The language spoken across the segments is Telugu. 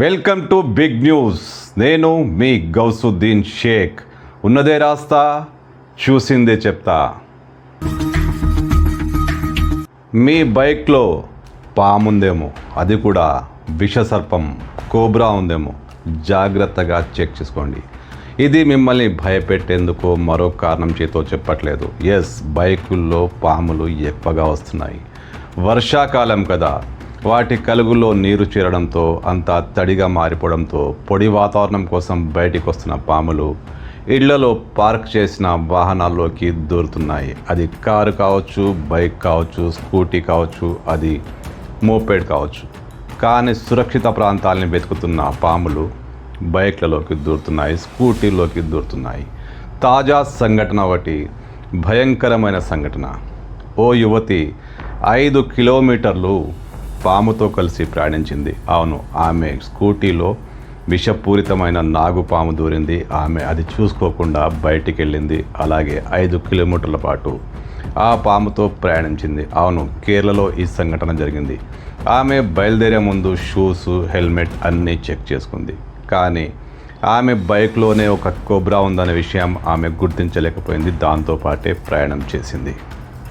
Welcome to big news. నేను మీ గౌసుద్దీన్ షేక్. ఉన్నదే రాస్తా చూసిందే చెప్తా. మీ బైక్లో పాముందేమో అది కూడా విషసర్పం కోబ్రా ఉందేమో. జాగ్రత్తగా చెక్ చేసుకోండి. ఇది మిమ్మల్ని భయపెట్టేందుకు మరో కారణం చేతో చెప్పట్లేదు. ఎస్ బైకుల్లో పాములు ఎక్కువగా వస్తున్నాయి. వర్షాకాలం కదా. వాటి కలుగులో నీరు చేరడంతో అంతా తడిగా మారిపోవడంతో పొడి వాతావరణం కోసం బయటికి వస్తున్న పాములు ఇళ్ళలో పార్క్ చేసిన వాహనాల్లోకి దూరుతున్నాయి. అది కారు కావచ్చు బైక్ కావచ్చు స్కూటీ కావచ్చు అది మోపెడ్ కావచ్చు. కానీ సురక్షిత ప్రాంతాలని వెతుకుతున్న పాములు బైక్లలోకి దూరుతున్నాయి స్కూటీలోకి దూరుతున్నాయి. తాజా సంఘటన ఒకటి భయంకరమైన సంఘటన. ఓ యువతి ఐదు కిలోమీటర్లు పాముతో కలిసి ప్రయాణించింది. అవును ఆమె స్కూటీలో విషపూరితమైన నాగు పాము దూరింది. ఆమె అది చూసుకోకుండా బయటికి వెళ్ళింది అలాగే ఐదు కిలోమీటర్ల పాటు ఆ పాముతో ప్రయాణించింది. అవును కేరళలో ఈ సంఘటన జరిగింది. ఆమె బయలుదేరే ముందు షూస్ హెల్మెట్ అన్నీ చెక్ చేసుకుంది. కానీ ఆమె బైక్లోనే ఒక కోబ్రా ఉందనే విషయం ఆమె గుర్తించలేకపోయింది. దాంతోపాటే ప్రయాణం చేసింది.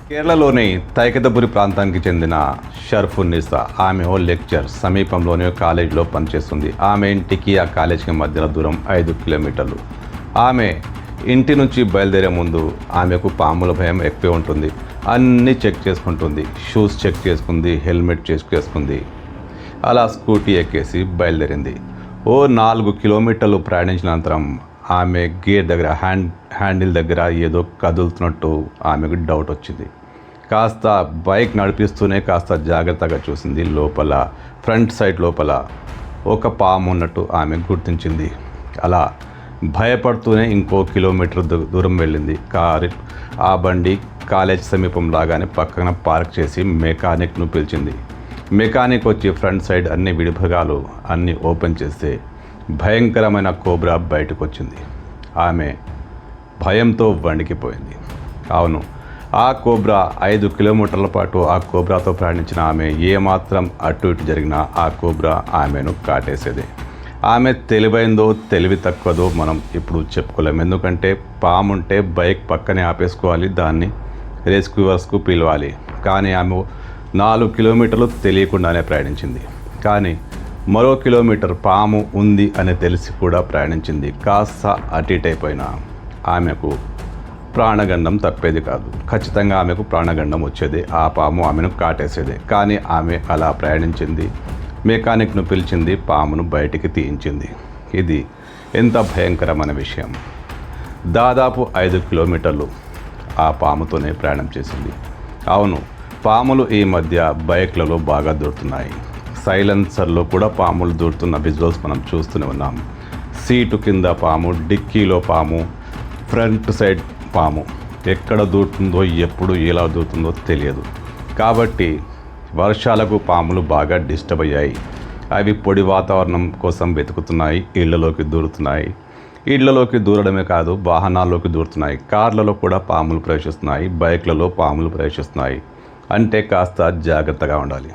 కేరళలోని తైకతపురి ప్రాంతానికి చెందిన షర్ఫున్నిసా ఆమె ఓ లెక్చర్. సమీపంలోని కాలేజీలో పనిచేస్తుంది. ఆమె ఇంటికి ఆ కాలేజీకి మధ్యలో దూరం ఐదు కిలోమీటర్లు. ఆమె ఇంటి నుంచి బయలుదేరే ముందు ఆమెకు పాముల భయం ఎక్కువే ఉంటుంది. అన్నీ చెక్ చేసుకుంటుంది. షూస్ చెక్ చేసుకుంది. హెల్మెట్ చెక్ చేసుకుంది. అలా స్కూటీ ఎక్కేసి బయలుదేరింది. ఓ నాలుగు కిలోమీటర్లు ప్రయాణించిన అనంతరం ఆమె గేర్ దగ్గర హ్యాండ్ హ్యాండిల్ దగ్గర ఏదో కదులుతున్నట్టు ఆమెకు డౌట్ వచ్చింది. కాస్త బైక్ నడిపిస్తూనే కాస్త జాగ్రత్తగా చూసింది. లోపల ఫ్రంట్ సైడ్ లోపల ఒక పాము ఉన్నట్టు ఆమె గుర్తించింది. అలా భయపడుతూనే ఇంకో కిలోమీటర్ దూ- దూరం వెళ్ళింది. కారు ఆ బండి కాలేజ్ సమీపం లాగానే పక్కన పార్క్ చేసి మెకానిక్ను పిలిచింది. మెకానిక్ వచ్చి ఫ్రంట్ సైడ్ అన్ని విడిభాగాలు అన్నీ ఓపెన్ చేస్తే భయంకరమైన కోబ్రా బయటకు వచ్చింది ఆమె భయంతో వణికిపోయింది. అవును ఆ కోబ్రా ఐదు కిలోమీటర్ల పాటు ఆ కోబ్రాతో ప్రయాణించిన ఆమె ఏమాత్రం అటు ఇటు జరిగినా ఆ కోబ్రా ఆమెను కాటేసేది. ఆమె తెలివైందో తెలివి తక్కువదో మనం ఇప్పుడు చెప్పుకోలేం. ఎందుకంటే పాముంటే బైక్ పక్కనే ఆపేసుకోవాలి దాన్ని రెస్క్యూవర్స్కు పిలవాలి. కానీ ఆమె నాలుగు కిలోమీటర్లు తెలియకుండానే ప్రయాణించింది. కానీ మరో కిలోమీటర్ పాము ఉంది అని తెలిసి కూడా ప్రయాణించింది. కాస్త అటు ఆమెకు ప్రాణగండం తప్పేది కాదు. ఖచ్చితంగా ఆమెకు ప్రాణగండం వచ్చేది. ఆ పాము ఆమెను కాటేసేది. కానీ ఆమె అలా ప్రయాణించింది. మెకానిక్ను పిలిచింది. పామును బయటికి తీయించింది. ఇది ఎంత భయంకరమైన విషయం. దాదాపు ఐదు కిలోమీటర్లు ఆ పాముతోనే ప్రయాణం చేసింది. అవును పాములు ఈ మధ్య బైక్లలో బాగా దొరుకుతున్నాయి. సైలెన్సర్లో కూడా పాములు దూరుతున్న విజువల్స్ మనం చూస్తూనే ఉన్నాం. సీటు కింద పాము డిక్కీలో పాము ఫ్రంట్ సైడ్ పాము. ఎక్కడ దూరుతుందో ఎప్పుడు ఎలా దూరుతుందో తెలియదు. కాబట్టి వర్షాలకు పాములు బాగా డిస్టర్బ్ అయ్యాయి. అవి పొడి వాతావరణం కోసం వెతుకుతున్నాయి ఇళ్ళలోకి దూరుతున్నాయి. ఇళ్ళలోకి దూరడమే కాదు వాహనాల్లోకి దూరుతున్నాయి. కార్లలో కూడా పాములు ప్రవేశిస్తున్నాయి బైక్లలో పాములు ప్రవేశిస్తున్నాయి. అంటే కాస్త జాగ్రత్తగా ఉండాలి.